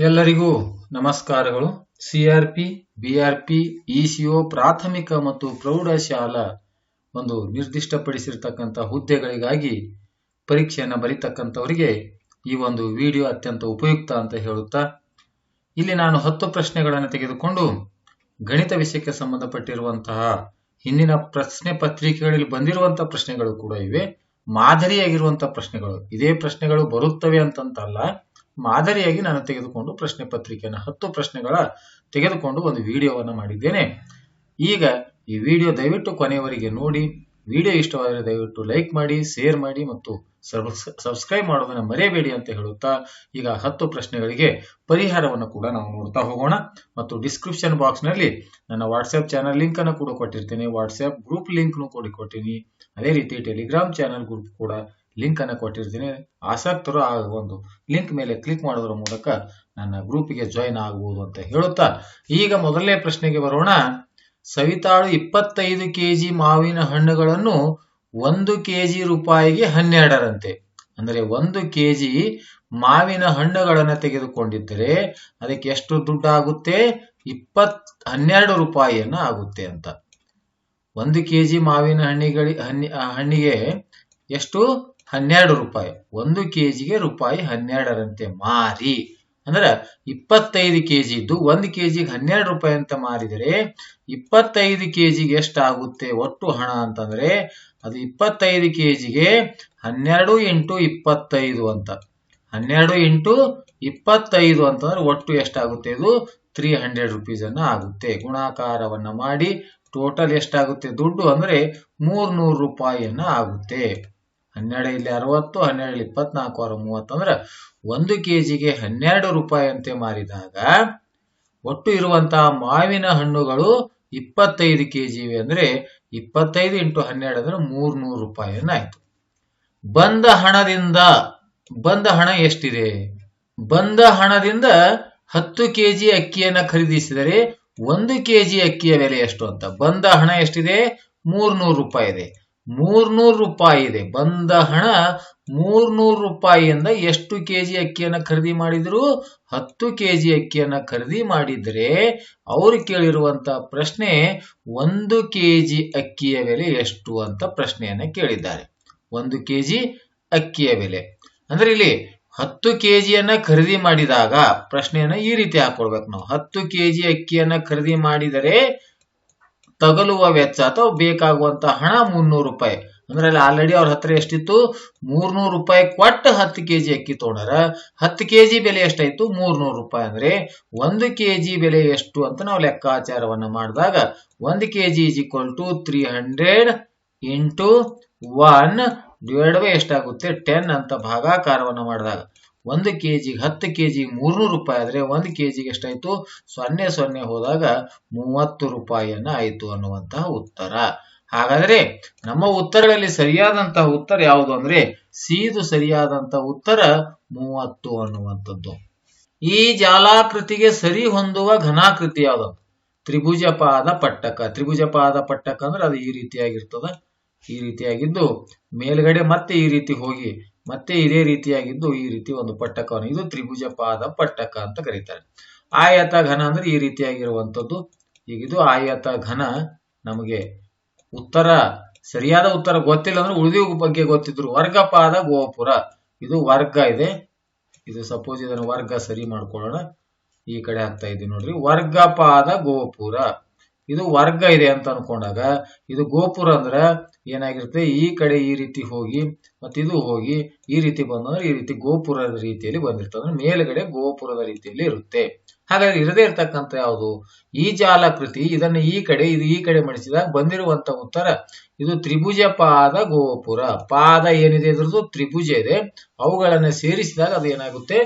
ಎಲ್ಲರಿಗೂ ನಮಸ್ಕಾರಗಳು. CRP BRP ECO ಪ್ರಾಥಮಿಕ ಮತ್ತು ಪ್ರೌಢಶಾಲಾ ಒಂದು ನಿರ್ದಿಷ್ಟಪಡಿಸಿರ್ತಕ್ಕಂಥ ಹುದ್ದೆಗಳಿಗಾಗಿ ಪರೀಕ್ಷೆಯನ್ನು ಬರೀತಕ್ಕಂಥವರಿಗೆ ಈ ಒಂದು ವಿಡಿಯೋ ಅತ್ಯಂತ ಉಪಯುಕ್ತ ಅಂತ ಹೇಳುತ್ತಾ, ಇಲ್ಲಿ ನಾನು ಹತ್ತು ಪ್ರಶ್ನೆಗಳನ್ನು ತೆಗೆದುಕೊಂಡು ಗಣಿತ ವಿಷಯಕ್ಕೆ ಸಂಬಂಧಪಟ್ಟಿರುವಂತಹ ಹಿಂದಿನ ಪ್ರಶ್ನೆ ಪತ್ರಿಕೆಗಳಲ್ಲಿ ಬಂದಿರುವಂತಹ ಪ್ರಶ್ನೆಗಳು ಕೂಡ ಇವೆ. ಮಾದರಿಯಾಗಿರುವಂತಹ ಪ್ರಶ್ನೆಗಳು. ಇದೇ ಪ್ರಶ್ನೆಗಳು ಬರುತ್ತವೆ ಅಂತಂತಲ್ಲ. ಮಾದರಿಯಾಗಿ ನಾನು ತೆಗೆದುಕೊಂಡು ಪ್ರಶ್ನೆ ಪತ್ರಿಕೆಯನ್ನು, ಹತ್ತು ಪ್ರಶ್ನೆಗಳ ತೆಗೆದುಕೊಂಡು ಒಂದು ವಿಡಿಯೋವನ್ನು ಮಾಡಿದ್ದೇನೆ. ಈಗ ಈ ವಿಡಿಯೋ ದಯವಿಟ್ಟು ಕೊನೆಯವರಿಗೆ ನೋಡಿ. ವಿಡಿಯೋ ಇಷ್ಟವಾದರೆ ದಯವಿಟ್ಟು ಲೈಕ್ ಮಾಡಿ, ಶೇರ್ ಮಾಡಿ ಮತ್ತು ಸಬ್ಸ್ಕ್ರೈಬ್ ಮಾಡೋದನ್ನು ಮರೆಯಬೇಡಿ ಅಂತ ಹೇಳುತ್ತಾ, ಈಗ ಹತ್ತು ಪ್ರಶ್ನೆಗಳಿಗೆ ಪರಿಹಾರವನ್ನು ಕೂಡ ನಾವು ನೋಡ್ತಾ ಹೋಗೋಣ. ಮತ್ತು ಡಿಸ್ಕ್ರಿಪ್ಷನ್ ಬಾಕ್ಸ್ನಲ್ಲಿ ನನ್ನ ವಾಟ್ಸ್ಆ್ಯಪ್ ಚಾನಲ್ ಲಿಂಕನ್ನು ಕೂಡ ಕೊಟ್ಟಿರ್ತೇನೆ. ವಾಟ್ಸ್ಆ್ಯಪ್ ಗ್ರೂಪ್ ಲಿಂಕ್ನು ಕೂಡ ಕೊಟ್ಟಿನಿ ಅದೇ ರೀತಿ ಟೆಲಿಗ್ರಾಮ್ ಚಾನಲ್ ಗ್ರೂಪ್ ಕೂಡ ಲಿಂಕ್ ಅನ್ನು ಕೊಟ್ಟಿರ್ತೀನಿ. ಆಸಕ್ತರು ಆ ಒಂದು ಲಿಂಕ್ ಮೇಲೆ ಕ್ಲಿಕ್ ಮಾಡೋದ್ರ ಮೂಲಕ ನನ್ನ ಗ್ರೂಪಿಗೆ ಜಾಯಿನ್ ಆಗಬಹುದು ಅಂತ ಹೇಳುತ್ತಾ. ಈಗ ಮೊದಲನೇ ಪ್ರಶ್ನೆಗೆ ಬರೋಣ. ಸವಿತಾಳು ಇಪ್ಪತ್ತೈದು ಕೆಜಿ ಮಾವಿನ ಹಣ್ಣುಗಳನ್ನು ಒಂದು ಕೆಜಿ ರೂಪಾಯಿಗೆ ಹನ್ನೆರಡರಂತೆ. ಅಂದರೆ ಒಂದು ಕೆಜಿ ಮಾವಿನ ಹಣ್ಣುಗಳನ್ನು ತೆಗೆದುಕೊಂಡಿದ್ದರೆ ಅದಕ್ಕೆ ಎಷ್ಟು ದುಡ್ಡು ಆಗುತ್ತೆ ಇಪ್ಪತ್, ಹನ್ನೆರಡು ರೂಪಾಯಿಯನ್ನ ಆಗುತ್ತೆ ಅಂತ. ಒಂದು ಕೆಜಿ ಮಾವಿನ ಹಣ್ಣಿಗಳಿ ಹಣ್ಣಿ ಹಣ್ಣಿಗೆ ಎಷ್ಟು? ಹನ್ನೆರಡು ರೂಪಾಯಿ. ಒಂದು ಕೆಜಿಗೆ ರೂಪಾಯಿ ಹನ್ನೆರಡರಂತೆ ಮಾರಿ. ಅಂದ್ರೆ ಇಪ್ಪತ್ತೈದು ಕೆಜಿ ಇದ್ದು ಒಂದು ಕೆಜಿಗೆ ಹನ್ನೆರಡು ರೂಪಾಯಿ ಅಂತ ಮಾರಿದರೆ ಇಪ್ಪತ್ತೈದು ಕೆಜಿಗೆ ಎಷ್ಟಾಗುತ್ತೆ ಒಟ್ಟು ಹಣ ಅಂತಂದ್ರೆ ಅದು ಇಪ್ಪತ್ತೈದು ಕೆಜಿಗೆ ಹನ್ನೆರಡು ಇಂಟು ಇಪ್ಪತ್ತೈದು ಅಂತ. ಹನ್ನೆರಡು ಇಂಟು ಇಪ್ಪತ್ತೈದು ಅಂತಂದ್ರೆ ಒಟ್ಟು ಎಷ್ಟಾಗುತ್ತೆ ಇದು? ತ್ರೀ ಹಂಡ್ರೆಡ್ ರುಪೀಸ್ ಅನ್ನ ಆಗುತ್ತೆ. ಗುಣಾಕಾರವನ್ನ ಮಾಡಿ ಟೋಟಲ್ ಎಷ್ಟಾಗುತ್ತೆ? ದುಡ್ಡು ಅಂದ್ರೆ ಮೂರ್ ನೂರು ರೂಪಾಯಿಯನ್ನ ಆಗುತ್ತೆ. ಹನ್ನೆರಡು ಇಲ್ಲಿ ಅರವತ್ತು ಹನ್ನೆರಡು ಇಪ್ಪತ್ನಾಲ್ಕು, ಆರು ಮೂವತ್ತು. ಅಂದ್ರೆ ಒಂದು ಕೆಜಿಗೆ ಹನ್ನೆರಡು ರೂಪಾಯಿ ಅಂತೆ ಮಾರಿದಾಗ ಒಟ್ಟು ಇರುವಂತಹ ಮಾವಿನ ಹಣ್ಣುಗಳು ಇಪ್ಪತ್ತೈದು ಕೆಜಿ ಇವೆ ಅಂದ್ರೆ ಇಪ್ಪತ್ತೈದು ಇಂಟು ಹನ್ನೆರಡು ಅಂದ್ರೆ ಮೂರ್ನೂರು ರೂಪಾಯಿಯನ್ನ ಆಯ್ತು ಬಂದ ಹಣದಿಂದ, ಬಂದ ಹಣ ಎಷ್ಟಿದೆ? ಬಂದ ಹಣದಿಂದ ಹತ್ತು ಕೆಜಿ ಅಕ್ಕಿಯನ್ನ ಖರೀದಿಸಿದರೆ ಒಂದು ಕೆಜಿ ಅಕ್ಕಿಯ ಬೆಲೆ ಎಷ್ಟು ಅಂತ. ಬಂದ ಹಣ ಎಷ್ಟಿದೆ? ಮೂರ್ನೂರು ರೂಪಾಯಿ ಇದೆ ಮೂರ್ನೂರು ರೂಪಾಯಿ ಇದೆ. ಬಂದ ಹಣ ಮೂರ್ನೂರು ರೂಪಾಯಿಯಿಂದ ಎಷ್ಟು ಕೆಜಿ ಅಕ್ಕಿಯನ್ನ ಖರೀದಿ ಮಾಡಿದ್ರು? ಹತ್ತು ಕೆಜಿ ಅಕ್ಕಿಯನ್ನ ಖರೀದಿ ಮಾಡಿದ್ರೆ ಅವರು ಕೇಳಿರುವಂತ ಪ್ರಶ್ನೆ ಒಂದು ಕೆಜಿ ಅಕ್ಕಿಯ ಬೆಲೆ ಎಷ್ಟು ಅಂತ ಪ್ರಶ್ನೆಯನ್ನ ಕೇಳಿದ್ದಾರೆ. ಒಂದು ಕೆಜಿ ಅಕ್ಕಿಯ ಬೆಲೆ. ಅಂದ್ರೆ ಇಲ್ಲಿ ಹತ್ತು ಕೆಜಿಯನ್ನ ಖರೀದಿ ಮಾಡಿದಾಗ ಪ್ರಶ್ನೆಯನ್ನ ಈ ರೀತಿ ಹಾಕೊಳ್ಬೇಕು ನಾವು. ಹತ್ತು ಕೆಜಿ ಅಕ್ಕಿಯನ್ನ ಖರೀದಿ ಮಾಡಿದರೆ ತಗಲುವ ವೆಚ್ಚ ಅಥವಾ ಬೇಕಾಗುವಂತ ಹಣ ಮುನ್ನೂರು ರೂಪಾಯಿ. ಅಂದ್ರೆ ಅಲ್ಲಿ ಆಲ್ರೆಡಿ ಅವ್ರ ಹತ್ರ ಎಷ್ಟಿತ್ತು? ಮೂರ್ನೂರು ರೂಪಾಯಿ ಕೊಟ್ಟು ಹತ್ತು ಕೆ ಜಿ ಅಕ್ಕಿ ತೊಗೊಂಡಾರ ಹತ್ತು ಕೆ ಜಿ ಬೆಲೆ ಎಷ್ಟಾಯ್ತು? ಮೂರ್ನೂರು ರೂಪಾಯಿ ಅಂದ್ರೆ ಒಂದು ಕೆ ಜಿ ಬೆಲೆ ಎಷ್ಟು ಅಂತ ನಾವು ಲೆಕ್ಕಾಚಾರವನ್ನು ಮಾಡಿದಾಗ ಒಂದು KG is equal to three hundred into one divide by ಎಷ್ಟಾಗುತ್ತೆ? ಟೆನ್ ಅಂತ ಭಾಗಾಕಾರವನ್ನು ಮಾಡಿದಾಗ. ಒಂದು ಕೆಜಿ ಹತ್ತು ಕೆಜಿ ಮೂರ್ನೂರು ರೂಪಾಯಿ ಆದ್ರೆ ಒಂದು ಕೆಜಿಗೆ ಎಷ್ಟಾಯ್ತು? ಸೊನ್ನೆ ಸೊನ್ನೆ ಹೋದಾಗ ಮೂವತ್ತು ರೂಪಾಯಿಯನ್ನ ಆಯ್ತು ಅನ್ನುವಂತಹ ಉತ್ತರ. ಹಾಗಾದ್ರೆ ನಮ್ಮ ಉತ್ತರಗಳಲ್ಲಿ ಸರಿಯಾದಂತಹ ಉತ್ತರ ಯಾವುದು ಅಂದ್ರೆ ಸೀದು ಸರಿಯಾದಂತಹ ಉತ್ತರ ಮೂವತ್ತು ಅನ್ನುವಂಥದ್ದು. ಈ ಜಾಲಾಕೃತಿಗೆ ಸರಿ ಹೊಂದುವ ಘನಾಕೃತಿ ಯಾವುದು? ತ್ರಿಭುಜಪಾದ ಪಟ್ಟಕ. ತ್ರಿಭುಜಪಾದ ಪಟ್ಟಕ ಅಂದ್ರೆ ಅದು ಈ ರೀತಿಯಾಗಿರ್ತದ. ಈ ರೀತಿಯಾಗಿದ್ದು ಮೇಲ್ಗಡೆ ಮತ್ತೆ ಈ ರೀತಿ ಹೋಗಿ ಮತ್ತೆ ಇದೇ ರೀತಿಯಾಗಿದ್ದು ಈ ರೀತಿ ಒಂದು ಪಟ್ಟಕವನ್ನು, ಇದು ತ್ರಿಭುಜ ಪಾದ ಪಟ್ಟಕ ಅಂತ ಕರೀತಾರೆ. ಆಯತ ಘನ ಅಂದ್ರೆ ಈ ರೀತಿಯಾಗಿರುವಂತದ್ದು ಈಗಿದು ಆಯತ ಘನ ನಮಗೆ ಉತ್ತರ, ಸರಿಯಾದ ಉತ್ತರ ಗೊತ್ತಿಲ್ಲ ಅಂದ್ರೆ ಉಳಿದಿವ ಬಗ್ಗೆ ಗೊತ್ತಿದ್ರು. ವರ್ಗಪಾದ ಗೋಪುರ. ಇದು ವರ್ಗ ಇದೆ. ಇದು ಸಪೋಸ್ ಇದನ್ನು ವರ್ಗ ಸರಿ ಮಾಡ್ಕೊಳ್ಳೋಣ. ಈ ಕಡೆ ಆಗ್ತಾ ಇದ್ದೀವಿ ನೋಡ್ರಿ. ವರ್ಗಪಾದ ಗೋಪುರ. ಇದು ವರ್ಗ ಇದೆ ಅಂತ ಅನ್ಕೊಂಡಾಗ, ಇದು ಗೋಪುರ ಅಂದ್ರ ಏನಾಗಿರುತ್ತೆ? ಈ ಕಡೆ ಈ ರೀತಿ ಹೋಗಿ ಮತ್ತೆ ಇದು ಹೋಗಿ ಈ ರೀತಿ ಬಂದಂದ್ರೆ ಈ ರೀತಿ ಗೋಪುರದ ರೀತಿಯಲ್ಲಿ ಬಂದಿರ್ತದೆ. ಅಂದ್ರೆ ಮೇಲ್ಗಡೆ ಗೋಪುರದ ರೀತಿಯಲ್ಲಿ ಇರುತ್ತೆ. ಹಾಗಾಗಿ ಇರದೇ ಇರ್ತಕ್ಕಂಥ ಯಾವುದು? ಈ ಜಾಲಾಕೃತಿ, ಇದನ್ನ ಈ ಕಡೆ, ಇದು ಈ ಕಡೆ ಮಡಿಸಿದಾಗ ಬಂದಿರುವಂತ ಉತ್ತರ ಇದು ತ್ರಿಭುಜ ಪಾದ ಗೋಪುರ. ಪಾದ ಏನಿದೆ? ಇದ್ರದ್ದು ತ್ರಿಭುಜ ಇದೆ. ಅವುಗಳನ್ನ ಸೇರಿಸಿದಾಗ ಅದು ಏನಾಗುತ್ತೆ?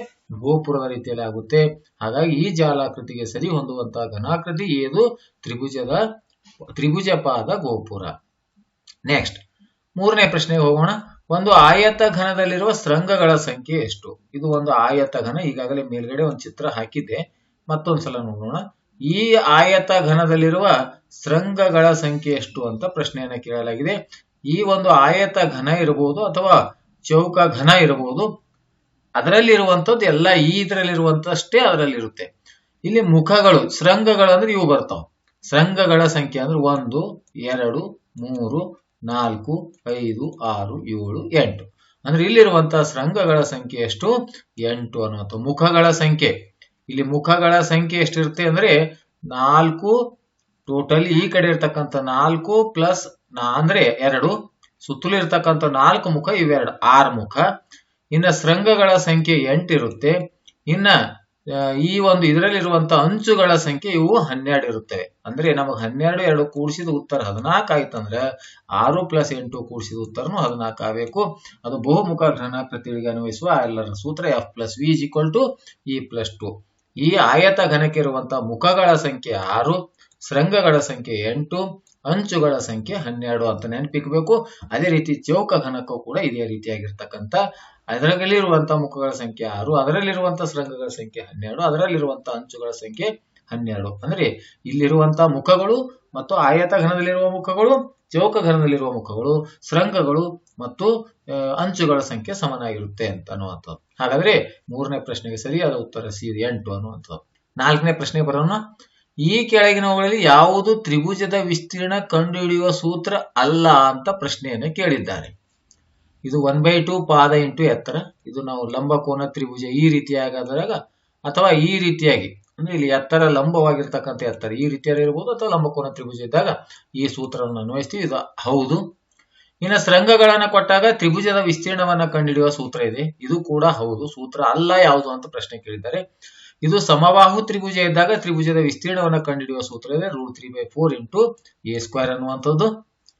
ಗೋಪುರದ ರೀತಿಯಲ್ಲಿ ಆಗುತ್ತೆ. ಹಾಗಾಗಿ ಈ ಜಾಲಾಕೃತಿಗೆ ಸರಿ ಹೊಂದುವಂತಹ ಘನಾಕೃತಿ, ಏದು? ತ್ರಿಭುಜದ, ತ್ರಿಭುಜ ಪಾದ ಗೋಪುರ. ನೆಕ್ಸ್ಟ್ ಮೂರನೇ ಪ್ರಶ್ನೆಗೆ ಹೋಗೋಣ. ಒಂದು ಆಯತ ಘನದಲ್ಲಿರುವ ಶೃಂಗಗಳ ಸಂಖ್ಯೆ ಎಷ್ಟು? ಇದು ಒಂದು ಆಯತ ಘನ, ಈಗಾಗಲೇ ಮೇಲ್ಗಡೆ ಒಂದು ಚಿತ್ರ ಹಾಕಿದ್ದೆ. ಮತ್ತೊಂದ್ಸಲ ನೋಡೋಣ. ಈ ಆಯತ ಘನದಲ್ಲಿರುವ ಶೃಂಗಗಳ ಸಂಖ್ಯೆ ಎಷ್ಟು ಅಂತ ಪ್ರಶ್ನೆಯನ್ನ ಕೇಳಲಾಗಿದೆ. ಈ ಒಂದು ಆಯತ ಘನ ಇರಬಹುದು ಅಥವಾ ಚೌಕ ಘನ ಇರಬಹುದು. ಅದರಲ್ಲಿರುವಂತದ್ದು ಎಲ್ಲ ಈ ಇದರಲ್ಲಿರುವಂತಷ್ಟೇ ಅದರಲ್ಲಿರುತ್ತೆ. ಇಲ್ಲಿ ಮುಖಗಳು, ಶೃಂಗಗಳು ಅಂದ್ರೆ ಇವು ಬರ್ತಾವ. ಶೃಂಗಗಳ ಸಂಖ್ಯೆ ಅಂದ್ರೆ ಒಂದು, ಎರಡು, ಮೂರು ನಾಲ್ಕು, ಐದು, ಆರು, ಏಳು, ಎಂಟು. ಅಂದ್ರೆ ಇಲ್ಲಿರುವಂತ ಶೃಂಗಗಳ ಸಂಖ್ಯೆ ಎಷ್ಟು? ಎಂಟು ಅನ್ನುವಂಥ ಮುಖಗಳ ಸಂಖ್ಯೆ. ಇಲ್ಲಿ ಮುಖಗಳ ಸಂಖ್ಯೆ ಎಷ್ಟಿರುತ್ತೆ ಅಂದ್ರೆ ನಾಲ್ಕು ಟೋಟಲಿ ಈ ಕಡೆ ಇರ್ತಕ್ಕಂಥ ನಾಲ್ಕು ಪ್ಲಸ್ ಅಂದ್ರೆ ಎರಡು. ಸುತ್ತಲೂ ಇರ್ತಕ್ಕಂಥ ನಾಲ್ಕು ಮುಖ ಇವೆರಡು. ಆರು ಮುಖ. ಇನ್ನ ಶೃಂಗಗಳ ಸಂಖ್ಯೆ ಎಂಟಿರುತ್ತೆ. ಇನ್ನ ಈ ಒಂದು ಇದರಲ್ಲಿರುವಂತ ಅಂಚುಗಳ ಸಂಖ್ಯೆ ಇವು ಹನ್ನೆರಡು ಇರುತ್ತವೆ ಅಂದ್ರೆ ನಮಗೆ ಹನ್ನೆರಡು, ಎರಡು ಕೂಡಿಸಿದ ಉತ್ತರ ಹದಿನಾಲ್ಕು ಆಯ್ತಂದ್ರೆ ಆರು ಪ್ಲಸ್ ಎಂಟು ಕೂಡಿಸಿದ ಉತ್ತರನು ಹದಿನಾಲ್ಕು ಆಗಬೇಕು. ಅದು ಬಹುಮುಖ ಘನ ಪ್ರತಿಗಳಿಗೆ ಅನ್ವಯಿಸುವ ಎಲ್ಲರ ಸೂತ್ರ F plus V is equal to E plus two ಈ ಆಯತ ಘನಕ್ಕೆ ಇರುವಂತಹ ಮುಖಗಳ ಸಂಖ್ಯೆ ಆರು, ಶೃಂಗಗಳ ಸಂಖ್ಯೆ ಎಂಟು ಅಂಚುಗಳ ಸಂಖ್ಯೆ ಹನ್ನೆರಡು ಅಂತ ನೆನಪಿಕ್ಬೇಕು. ಅದೇ ರೀತಿ ಚೌಕ ಘನಕ್ಕೂ ಕೂಡ ಇದೇ ರೀತಿಯಾಗಿರ್ತಕ್ಕಂಥ ಅದರಲ್ಲಿರುವಂತಹ ಮುಖಗಳ ಸಂಖ್ಯೆ ಆರು ಅದರಲ್ಲಿರುವಂತಹ ಶೃಂಗಗಳ ಸಂಖ್ಯೆ ಹನ್ನೆರಡು ಅದರಲ್ಲಿರುವಂತಹ ಅಂಚುಗಳ ಸಂಖ್ಯೆ ಹನ್ನೆರಡು. ಅಂದ್ರೆ ಇಲ್ಲಿರುವಂತಹ ಮುಖಗಳು ಮತ್ತು ಆಯತ ಘನದಲ್ಲಿರುವ ಮುಖಗಳು, ಚೌಕ ಘನದಲ್ಲಿರುವ ಮುಖಗಳು, ಶೃಂಗಗಳು ಮತ್ತು ಅಂಚುಗಳ ಸಂಖ್ಯೆ ಸಮನಾಗಿರುತ್ತೆ ಅಂತ ಅನ್ನುವಂಥದ್ದು. ಹಾಗಾದ್ರೆ ಮೂರನೇ ಪ್ರಶ್ನೆಗೆ ಸರಿಯಾದ ಉತ್ತರ ಸಿ ಎಂಟು ಅನ್ನುವಂಥದ್ದು. ನಾಲ್ಕನೇ ಪ್ರಶ್ನೆ ಬರೋಣ. ಈ ಕೆಳಗಿನವುಗಳಲ್ಲಿ ಯಾವುದು ತ್ರಿಭುಜದ ವಿಸ್ತೀರ್ಣ ಕಂಡುಹಿಡಿಯುವ ಸೂತ್ರ ಅಲ್ಲ ಅಂತ ಪ್ರಶ್ನೆಯನ್ನು ಕೇಳಿದ್ದಾರೆ. ಇದು ಒನ್ ಬೈ ಟು ಪಾದ ಇಂಟು ಎತ್ತರ. ಇದು ನಾವು ಲಂಬಕೋನ ತ್ರಿಭುಜ ಈ ರೀತಿಯಾಗದಾಗ ಅಥವಾ ಈ ರೀತಿಯಾಗಿ. ಅಂದ್ರೆ ಇಲ್ಲಿ ಎತ್ತರ ಲಂಬವಾಗಿರ್ತಕ್ಕಂಥ ಎತ್ತರ. ಈ ರೀತಿಯಲ್ಲಿ ಇರಬಹುದು ಅಥವಾ ಲಂಬಕೋನ ತ್ರಿಭುಜ ಇದ್ದಾಗ ಈ ಸೂತ್ರವನ್ನು ಅನ್ವಯಿಸ್ತೀವಿ. ಇದು ಹೌದು. ಇನ್ನು ಶೃಂಗಗಳನ್ನು ಕೊಟ್ಟಾಗ ತ್ರಿಭುಜದ ವಿಸ್ತೀರ್ಣವನ್ನು ಕಂಡುಹಿಡಿಯುವ ಸೂತ್ರ ಇದೆ. ಇದು ಕೂಡ ಹೌದು. ಸೂತ್ರ ಅಲ್ಲ ಯಾವುದು ಅಂತ ಪ್ರಶ್ನೆ ಕೇಳಿದ್ದಾರೆ. ಇದು ಸಮಬಾಹು ತ್ರಿಭುಜ ಇದ್ದಾಗ ತ್ರಿಭುಜದ ವಿಸ್ತೀರ್ಣವನ್ನು ಕಂಡುಹಿಡಿಯುವ ಸೂತ್ರ ಇದೆ root three by four into A square ಅನ್ನುವಂಥದ್ದು.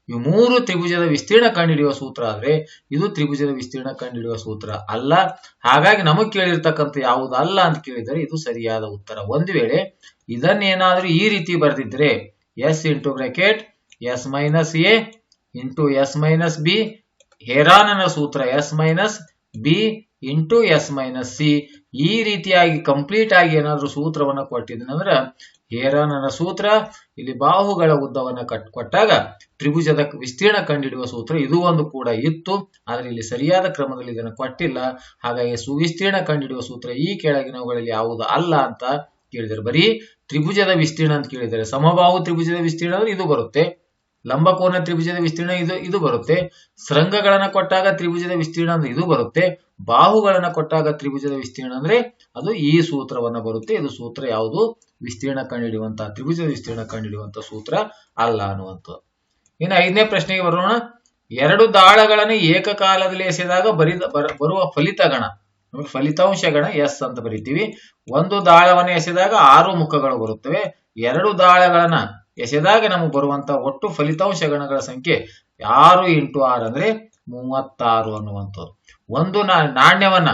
ಇವು ಮೂರು ತ್ರಿಭುಜದ ವಿಸ್ತೀರ್ಣ ಕಂಡುಹಿಡಿಯುವ ಸೂತ್ರ ಆದ್ರೆ ಇದು ತ್ರಿಭುಜದ ವಿಸ್ತೀರ್ಣ ಕಂಡುಹಿಡಿಯುವ ಸೂತ್ರ ಅಲ್ಲ. ಹಾಗಾಗಿ ನಮಗೆ ಕೇಳಿರ್ತಕ್ಕಂಥ ಯಾವುದು ಅಲ್ಲ ಅಂತ ಕೇಳಿದರೆ ಇದು ಸರಿಯಾದ ಉತ್ತರ. ಒಂದು ವೇಳೆ ಇದನ್ನೇನಾದ್ರೂ ಈ ರೀತಿ ಬರೆದಿದ್ರೆ S into bracket, S minus A into S minus B. ಹೇರಾನನ ಸೂತ್ರ S minus B into S minus C ಈ ರೀತಿಯಾಗಿ ಕಂಪ್ಲೀಟ್ ಆಗಿ ಏನಾದ್ರೂ ಸೂತ್ರವನ್ನ ಅಂದ್ರೆ ಹೇರಾನನ ಸೂತ್ರ, ಇಲ್ಲಿ ಬಾಹುಗಳ ಉದ್ದವನ್ನ ಕಟ್, ಕೊಟ್ಟಾಗ ತ್ರಿಭುಜದ ವಿಸ್ತೀರ್ಣ ಕಂಡಿಡುವ ಸೂತ್ರ ಇದು ಒಂದು ಕೂಡ ಇತ್ತು. ಆದರೆ ಇಲ್ಲಿ ಸರಿಯಾದ ಕ್ರಮದಲ್ಲಿ ಇದನ್ನು ಕೊಟ್ಟಿಲ್ಲ. ಹಾಗಾಗಿ ಸುವಿಸ್ತೀರ್ಣ ಕಂಡಿಡುವ ಸೂತ್ರ ಈ ಕೆಳಗಿನವುಗಳಲ್ಲಿ ಯಾವುದು ಅಲ್ಲ ಅಂತ ಕೇಳಿದರೆ ಬರೀ ತ್ರಿಭುಜದ ವಿಸ್ತೀರ್ಣ ಅಂತ ಕೇಳಿದರೆ ಸಮಬಾಹು ತ್ರಿಭುಜದ ವಿಸ್ತೀರ್ಣ ಅಂದ್ರೆ ಇದು ಬರುತ್ತೆ. ಲಂಬಕೋನ ತ್ರಿಭುಜದ ವಿಸ್ತೀರ್ಣ ಇದು ಇದು ಬರುತ್ತೆ. ಶೃಂಗಗಳನ್ನ ಕೊಟ್ಟಾಗ ತ್ರಿಭುಜದ ವಿಸ್ತೀರ್ಣ ಅಂದ್ರೆ ಇದು ಬರುತ್ತೆ. ಬಾಹುಗಳನ್ನ ಕೊಟ್ಟಾಗ ತ್ರಿಭುಜದ ವಿಸ್ತೀರ್ಣ ಅಂದ್ರೆ ಅದು ಈ ಸೂತ್ರವನ್ನ ಬರುತ್ತೆ. ಇದು ಸೂತ್ರ ಯಾವುದು? ವಿಸ್ತೀರ್ಣ ಕಂಡುಹಿಡಿಯುವಂತಹ ತ್ರಿಭುಜದ ವಿಸ್ತೀರ್ಣ ಕಂಡುಹಿಡಿಯುವಂತಹ ಸೂತ್ರ ಅಲ್ಲ ಅನ್ನುವಂಥದ್ದು. ಇನ್ನು ಐದನೇ ಪ್ರಶ್ನೆಗೆ ಬರೋಣ. ಎರಡು ದಾಳಗಳನ್ನು ಏಕಕಾಲದಲ್ಲಿ ಎಸೆದಾಗ ಬರಿದ, ಬರ- ಬರುವ ಫಲಿತಗಣ ಫಲಿತಾಂಶಗಣ ಫಲಿತಾಂಶ ಗಣ ಎಸ್ ಅಂತ ಬರಿತೀವಿ. ಒಂದು ದಾಳವನ್ನು ಎಸೆದಾಗ ಆರು ಮುಖಗಳು ಬರುತ್ತವೆ. ಎರಡು ದಾಳಗಳನ್ನ ಎಸೆದಾಗ ನಮಗೆ ಬರುವಂತ ಒಟ್ಟು ಫಲಿತಾಂಶ ಗಣಗಳ ಸಂಖ್ಯೆ ಆರು ಇಂಟು ಆರು ಅಂದ್ರೆ ಮೂವತ್ತಾರು ಅನ್ನುವಂಥದ್ದು. ಒಂದು ನಾಣ್ಯವನ್ನ,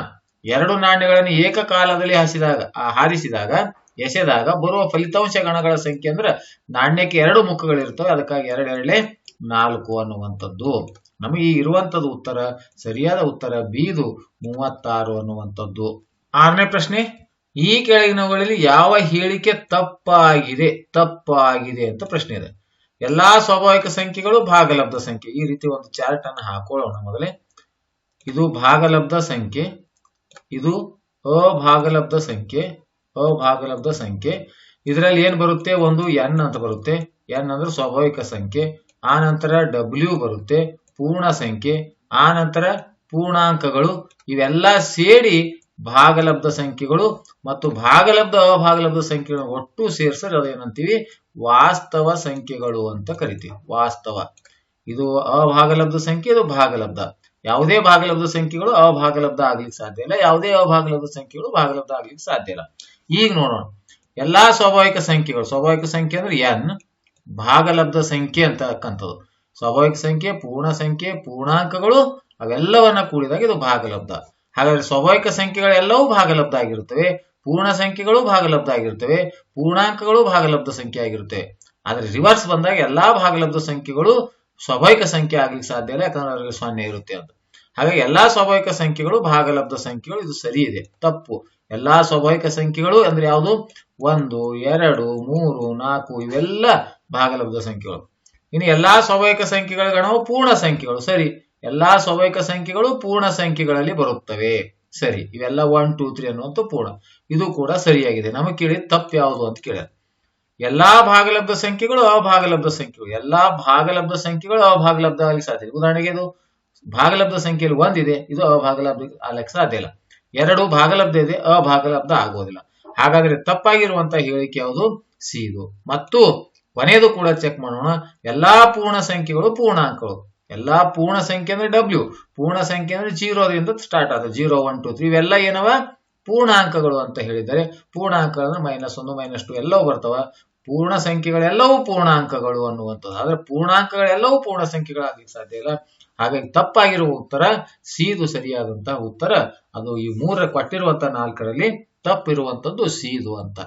ಎರಡು ನಾಣ್ಯಗಳನ್ನು ಏಕಕಾಲದಲ್ಲಿ ಹಾಸಿದಾಗ ಹಾರಿಸಿದಾಗ, ಎಸೆದಾಗ ಬರುವ ಫಲಿತಾಂಶ ಗಣಗಳ ಸಂಖ್ಯೆ ಅಂದ್ರೆ ನಾಣ್ಯಕ್ಕೆ ಎರಡು ಮುಖಗಳಿರ್ತವೆ, ಅದಕ್ಕಾಗಿ ಎರಡೆರಡೆ ನಾಲ್ಕು ಅನ್ನುವಂಥದ್ದು. ನಮಗೆ ಇರುವಂತದ್ದು ಉತ್ತರ, ಸರಿಯಾದ ಉತ್ತರ ಬೀದು ಮೂವತ್ತಾರು ಅನ್ನುವಂಥದ್ದು. ಆರನೇ ಪ್ರಶ್ನೆ ಈ ಕೆಳಗಿನವುಗಳಲ್ಲಿ ಯಾವ ಹೇಳಿಕೆ ತಪ್ಪಾಗಿದೆ ತಪ್ಪಾಗಿದೆ ಅಂತ ಪ್ರಶ್ನೆ ಇದೆ. ಎಲ್ಲಾ ಸ್ವಾಭಾವಿಕ ಸಂಖ್ಯೆಗಳು ಭಾಗಲಬ್ಧ ಸಂಖ್ಯೆ. ಈ ರೀತಿ ಒಂದು ಚಾರ್ಟ್ ಅನ್ನು ಹಾಕೊಳ್ಳೋಣ ಮೊದಲೇ. ಇದು ಭಾಗಲಬ್ಧ ಸಂಖ್ಯೆ, ಇದು ಅಭಾಗಲಬ್ಧ ಸಂಖ್ಯೆ ಅಭಾಗಲಬ್ಧ ಸಂಖ್ಯೆ. ಇದರಲ್ಲಿ ಏನ್ ಬರುತ್ತೆ? ಒಂದು ಎನ್ ಅಂತ ಬರುತ್ತೆ. ಎನ್ ಅಂದ್ರೆ ಸ್ವಾಭಾವಿಕ ಸಂಖ್ಯೆ, ಆ ನಂತರ ಡಬ್ಲ್ಯೂ ಬರುತ್ತೆ, ಪೂರ್ಣ ಸಂಖ್ಯೆ, ಆ ನಂತರ ಪೂರ್ಣಾಂಕಗಳು. ಇವೆಲ್ಲ ಸೇರಿ ಭಾಗಲಬ್ಧ ಸಂಖ್ಯೆಗಳು ಮತ್ತು ಭಾಗಲಬ್ಧ ಅಭಾಗಲಬ್ಧ ಸಂಖ್ಯೆಗಳು ಒಟ್ಟು ಸೇರಿಸಿದ್ರೆ ಅದೇನಂತೀವಿ? ವಾಸ್ತವ ಸಂಖ್ಯೆಗಳು ಅಂತ ಕರಿತೀವಿ. ವಾಸ್ತವ. ಇದು ಅಭಾಗಲಬ್ಧ ಸಂಖ್ಯೆ, ಇದು ಭಾಗಲಬ್ಧ. ಯಾವುದೇ ಭಾಗಲಬ್ಧ ಸಂಖ್ಯೆಗಳು ಅಭಾಗಲಬ್ಧ ಆಗ್ಲಿಕ್ಕೆ ಸಾಧ್ಯ ಇಲ್ಲ. ಯಾವುದೇ ಅಭಾಗಲಬ್ಧ ಸಂಖ್ಯೆಗಳು ಭಾಗಲಬ್ಧ ಆಗ್ಲಿಕ್ಕೆ ಸಾಧ್ಯ ಇಲ್ಲ. ಈಗ ನೋಡೋಣ. ಎಲ್ಲಾ ಸ್ವಾಭಾವಿಕ ಸಂಖ್ಯೆಗಳು, ಸ್ವಾಭಾವಿಕ ಸಂಖ್ಯೆ ಅಂದ್ರೆ ಎನ್, ಭಾಗಲಬ್ಧ ಸಂಖ್ಯೆ ಅಂತಕ್ಕಂಥದ್ದು. ಸ್ವಾಭಾವಿಕ ಸಂಖ್ಯೆ, ಪೂರ್ಣ ಸಂಖ್ಯೆ, ಪೂರ್ಣಾಂಕಗಳು, ಅವೆಲ್ಲವನ್ನ ಕೂಡಿದಾಗ ಇದು ಭಾಗಲಬ್ಧ. ಹಾಗಾದ್ರೆ ಸ್ವಾಭಾವಿಕ ಸಂಖ್ಯೆಗಳೆಲ್ಲವೂ ಭಾಗಲಬ್ಧ ಆಗಿರುತ್ತವೆ ಪೂರ್ಣ ಸಂಖ್ಯೆಗಳು ಭಾಗಲಬ್ಧ ಆಗಿರುತ್ತವೆ ಪೂರ್ಣಾಂಕಗಳು ಭಾಗಲಬ್ಧ ಸಂಖ್ಯೆ ಆಗಿರುತ್ತೆ ಆದ್ರೆ ರಿವರ್ಸ್ ಬಂದಾಗ ಎಲ್ಲಾ ಭಾಗಲಬ್ಧ ಸಂಖ್ಯೆಗಳು ಸ್ವಾಭಾವಿಕ ಸಂಖ್ಯೆ ಆಗ್ಲಿಕ್ಕೆ ಸಾಧ್ಯ ಇಲ್ಲ, ಯಾಕಂದ್ರೆ ಅವರಿಗೆ ಸೊನ್ನೆ ಇರುತ್ತೆ ಅಂತ. ಹಾಗಾಗಿ ಎಲ್ಲಾ ಸ್ವಾಭಾವಿಕ ಸಂಖ್ಯೆಗಳು ಭಾಗಲಬ್ಧ ಸಂಖ್ಯೆಗಳು, ಇದು ಸರಿ ಇದೆ, ತಪ್ಪು. ಎಲ್ಲಾ ಸ್ವಾಭಾವಿಕ ಸಂಖ್ಯೆಗಳು ಅಂದ್ರೆ ಯಾವುದು? ಒಂದು, ಎರಡು, ಮೂರು, ನಾಲ್ಕು, ಇವೆಲ್ಲ ಭಾಗಲಬ್ಧ ಸಂಖ್ಯೆಗಳು. ಇನ್ನು ಎಲ್ಲಾ ಸ್ವಾಭಾವಿಕ ಸಂಖ್ಯೆಗಳ ಗಣವು ಪೂರ್ಣ ಸಂಖ್ಯೆಗಳು, ಸರಿ. ಎಲ್ಲಾ ಸ್ವಾಭಾವಿಕ ಸಂಖ್ಯೆಗಳು ಪೂರ್ಣ ಸಂಖ್ಯೆಗಳಲ್ಲಿ ಬರುತ್ತವೆ. ಸರಿ, ಇವೆಲ್ಲ ಒನ್ ಟೂ ತ್ರೀ ಅನ್ನುವಂಥ ಪೂರ್ಣ. ಇದು ಕೂಡ ಸರಿಯಾಗಿದೆ. ನಮಗೆ ಕೇಳಿ ತಪ್ಪು ಯಾವುದು ಅಂತ ಕೇಳ್ಯಾರ. ಎಲ್ಲಾ ಭಾಗಲಬ್ಧ ಸಂಖ್ಯೆಗಳು ಅಭಾಗಲಬ್ಧ ಸಂಖ್ಯೆಗಳು. ಎಲ್ಲಾ ಭಾಗಲಬ್ಧ ಸಂಖ್ಯೆಗಳು ಅಭಾಗಲಬ್ಧ ಆಗಲಿಕ್ಕೆ ಸಾಧ್ಯ ಇಲ್ಲ. ಉದಾಹರಣೆಗೆ ಇದು ಭಾಗಲಬ್ಧ ಸಂಖ್ಯೆಯಲ್ಲಿ ಒಂದಿದೆ ಇದು ಅಭಾಗಲಬ್ಧ ಆಗ್ಲಿಕ್ಕೆ ಸಾಧ್ಯ ಇಲ್ಲ. ಎರಡು ಭಾಗಲಬ್ಧ ಇದೆ, ಅಭಾಗಲಬ್ಧ ಆಗೋದಿಲ್ಲ ಹಾಗಾದ್ರೆ ತಪ್ಪಾಗಿರುವಂತಹ ಹೇಳಿಕೆ ಯಾವುದು? ಸಿ ಇದು ಮತ್ತು ಕೊನೆಯದು ಕೂಡ ಚೆಕ್ ಮಾಡೋಣ. ಎಲ್ಲಾ ಪೂರ್ಣ ಸಂಖ್ಯೆಗಳು ಪೂರ್ಣಾಂಕಗಳು. ಎಲ್ಲಾ ಪೂರ್ಣ ಸಂಖ್ಯೆ ಅಂದ್ರೆ ಡಬ್ಲ್ಯೂ ಪೂರ್ಣ ಸಂಖ್ಯೆ ಅಂದ್ರೆ ಜೀರೋದಿಂದ ಸ್ಟಾರ್ಟ್ ಆದ ಜೀರೋ ಒನ್ ಟು ತ್ರೀ ಇವೆಲ್ಲ ಏನವ? ಪೂರ್ಣಾಂಕಗಳು ಅಂತ ಹೇಳಿದರೆ ಪೂರ್ಣಾಂಕ ಅಂದ್ರೆ ಮೈನಸ್ ಒಂದು ಮೈನಸ್ ಟು ಎಲ್ಲವೂ ಬರ್ತವ. ಪೂರ್ಣ ಸಂಖ್ಯೆಗಳೆಲ್ಲವೂ ಪೂರ್ಣಾಂಕಗಳು ಅನ್ನುವಂಥದ್ದು. ಆದ್ರೆ ಪೂರ್ಣಾಂಕಗಳೆಲ್ಲವೂ ಪೂರ್ಣ ಸಂಖ್ಯೆಗಳಾಗ್ಲಿಕ್ಕೆ ಸಾಧ್ಯ ಇಲ್ಲ. ಹಾಗಾಗಿ ತಪ್ಪಾಗಿರುವ ಉತ್ತರ, ಸಿದು ಸರಿಯಾದಂತಹ ಉತ್ತರ. ಅದು ಈ ಮೂರ ಕೊಟ್ಟಿರುವಂತಹ ನಾಲ್ಕರಲ್ಲಿ ತಪ್ಪಿರುವಂತದ್ದು ಸಿದು ಅಂತ.